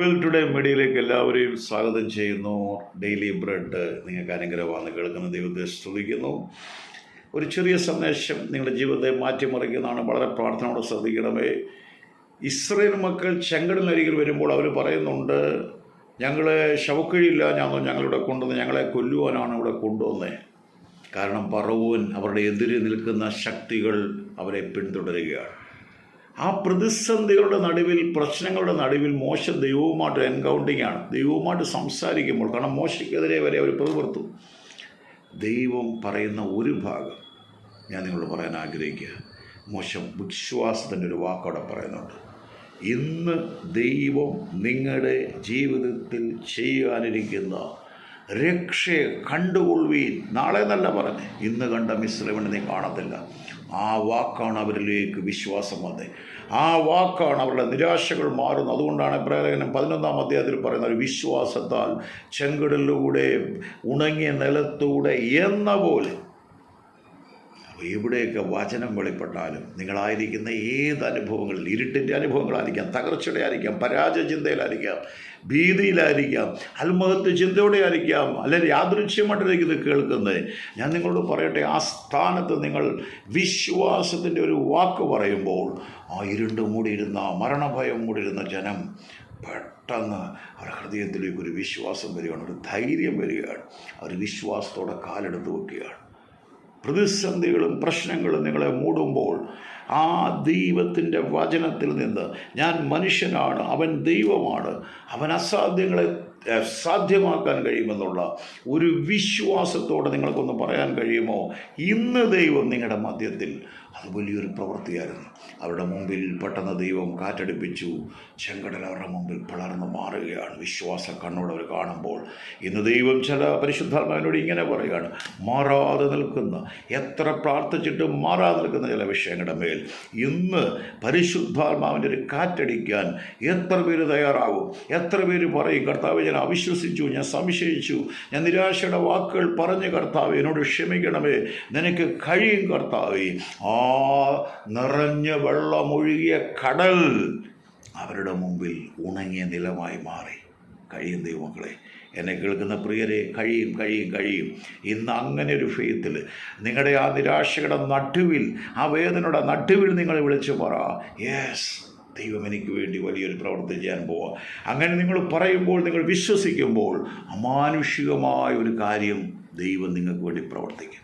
Well today മീഡിയയിലേക്ക് എല്ലാവരെയും സ്വാഗതം ചെയ്യുന്നു. ഡെയിലി ബ്രെഡ് നിങ്ങൾക്ക് അനുഗ്രഹമാണ് കേൾക്കുന്ന ദൈവത്തെ സ്തുതിക്കുന്നു. ഒരു ചെറിയ സന്ദേശം നിങ്ങളുടെ ജീവിതത്തെ മാറ്റിമറിക്കുന്നതാണ്. വളരെ പ്രാർത്ഥനയോടെ ശ്രദ്ധിക്കണമേ. ഇസ്രയേൽ മക്കൾ ചെങ്കടലിനരികിൽ വരുമ്പോൾ അവർ പറയുന്നുണ്ട് ഞങ്ങളെ ശവക്കിഴിയില്ല ഞാൻ ഞങ്ങളിവിടെ കൊണ്ടുവന്ന് ഞങ്ങളെ കൊല്ലുവാനാണ് ഇവിടെ കൊണ്ടുവന്നത് കാരണം പറവൂൻ അവരുടെ എതിരെ നിൽക്കുന്ന ശക്തികൾ അവരെ പിന്തുടരുകയാണ്. ആ പ്രതിസന്ധികളുടെ നടുവിൽ പ്രശ്നങ്ങളുടെ നടുവിൽ മോശ ദൈവവുമായിട്ട് എൻകൗണ്ടിങ് ആണ്. ദൈവവുമായിട്ട് സംസാരിക്കുമ്പോൾ കാരണം മോശയ്ക്കെതിരെ വരെ അവർ പ്രതിപർത്തു ദൈവം പറയുന്ന ഒരു ഭാഗം ഞാൻ നിങ്ങളോട് പറയാൻ ആഗ്രഹിക്കുക. മോശം വിശ്വാസത്തിന്റെ ഒരു വാക്കോടെ പറയുന്നുണ്ട്. ഇന്ന് ദൈവം നിങ്ങളുടെ ജീവിതത്തിൽ ചെയ്യാനിരിക്കുന്ന രക്ഷയെ കണ്ടുകൊള്ളുവീൻ. നാളെ എന്നല്ല പറഞ്ഞ് ഇന്ന് കണ്ട മിശ്രമിനെ നീ കാണത്തില്ല. ആ വാക്കാണ് അവരിലേക്ക് വിശ്വാസം വന്നത് ആ വാക്കാണ് അവരുടെ നിരാശകൾ മാറുന്നത്. അതുകൊണ്ടാണ് പ്രേരകനം പതിനൊന്നാം അധ്യായത്തിൽ പറയുന്നത് വിശ്വാസത്താൽ ചെങ്കടലിലൂടെ ഉണങ്ങിയ നിലത്തൂടെ എന്ന പോലെ അപ്പോൾ എവിടെയൊക്കെ വചനം വെളിപ്പെട്ടാലും നിങ്ങളായിരിക്കുന്ന ഏത് അനുഭവങ്ങളിൽ ഇരുട്ടിന്റെ അനുഭവങ്ങളായിരിക്കാം തകർച്ചയുടെ ആയിരിക്കാം പരാജയ ചിന്തയിലായിരിക്കാം ഭീതിയിലായിരിക്കാം ആത്മഹത്യ ചിന്തയോടെ ആയിരിക്കാം അല്ലെങ്കിൽ യാദൃശ്യമായിട്ടായിരിക്കും ഇത് കേൾക്കുന്നത്. ഞാൻ നിങ്ങളോട് പറയട്ടെ ആ സ്ഥാനത്ത് നിങ്ങൾ വിശ്വാസത്തിന്റെ ഒരു വാക്ക് പറയുമ്പോൾ ആ ഇരുണ്ട് മൂടിയിരുന്ന മരണഭയം മൂടിയിരുന്ന ജനം പെട്ടെന്ന് അവരുടെ ഹൃദയത്തിലേക്ക് ഒരു വിശ്വാസം വരികയാണ് ഒരു ധൈര്യം വരികയാണ്. അവർ വിശ്വാസത്തോടെ കാലെടുത്ത് വെക്കുകയാണ്. പ്രതിസന്ധികളും പ്രശ്നങ്ങളും നിങ്ങളെ മൂടുമ്പോൾ ആ ദൈവത്തിന്റെ വചനത്തിൽ നിന്ന് ഞാൻ മനുഷ്യനാണ് അവൻ ദൈവമാണ്. അവൻ അസാധ്യങ്ങളെ സാധ്യമാക്കാൻ കഴിയുമെന്നുള്ള ഒരു വിശ്വാസത്തോടെ നിങ്ങൾക്കൊന്ന് പറയാൻ കഴിയുമോ? ഇന്ന് ദൈവം നിങ്ങളുടെ മധ്യത്തിൽ. അത് വലിയൊരു പ്രവൃത്തിയായിരുന്നു. അവരുടെ മുമ്പിൽ പെട്ടെന്ന് ദൈവം കാറ്റടിപ്പിച്ചു. ചെങ്കടൽ അവരുടെ മുമ്പിൽ പിളർന്ന് മാറുകയാണ്. വിശ്വാസ കണ്ണോടെ അവർ കാണുമ്പോൾ ഇന്ന് ദൈവം ചില പരിശുദ്ധാത്മാവിനോട് ഇങ്ങനെ പറയുകയാണ്. മാറാതെ നിൽക്കുന്ന എത്ര പ്രാർത്ഥിച്ചിട്ടും മാറാതെ നിൽക്കുന്ന ചില വിഷയങ്ങളുടെ മേൽ ഇന്ന് പരിശുദ്ധാത്മാവിന്റെ ഒരു കാറ്റടിക്കാൻ എത്ര പേര് തയ്യാറാകും എത്ര പേര് പറയും കർത്താവ് ഞാൻ അവിശ്വസിച്ചു ഞാൻ സംശയിച്ചു ഞാൻ നിരാശയുടെ വാക്കുകൾ പറഞ്ഞ് കർത്താവ് എന്നോട് ക്ഷമിക്കണമേ നിനക്ക് കഴിയും കർത്താവേ. ആ നിറഞ്ഞ വെള്ളമൊഴുകിയ കടൽ അവരുടെ മുമ്പിൽ ഉണങ്ങിയ നിലമായി മാറി. കഴിയും ദൈവമക്കളെ. എന്നെ കേൾക്കുന്ന പ്രിയരെ കഴിയും കഴിയും കഴിയും. ഇന്ന് അങ്ങനെ ഒരു ഫെയ്ത്തിൽ നിങ്ങളുടെ ആ നിരാശയുടെ നടുവിൽ ആ വേദനയുടെ നടുവിൽ നിങ്ങൾ വിളിച്ചു പറ. യെസ് ദൈവം എനിക്ക് വേണ്ടി വലിയൊരു പ്രവർത്തി ചെയ്യാൻ പോവാം. അങ്ങനെ നിങ്ങൾ പറയുമ്പോൾ നിങ്ങൾ വിശ്വസിക്കുമ്പോൾ അമാനുഷികമായ ഒരു കാര്യം ദൈവം നിങ്ങൾക്ക് വേണ്ടി പ്രവർത്തിക്കും.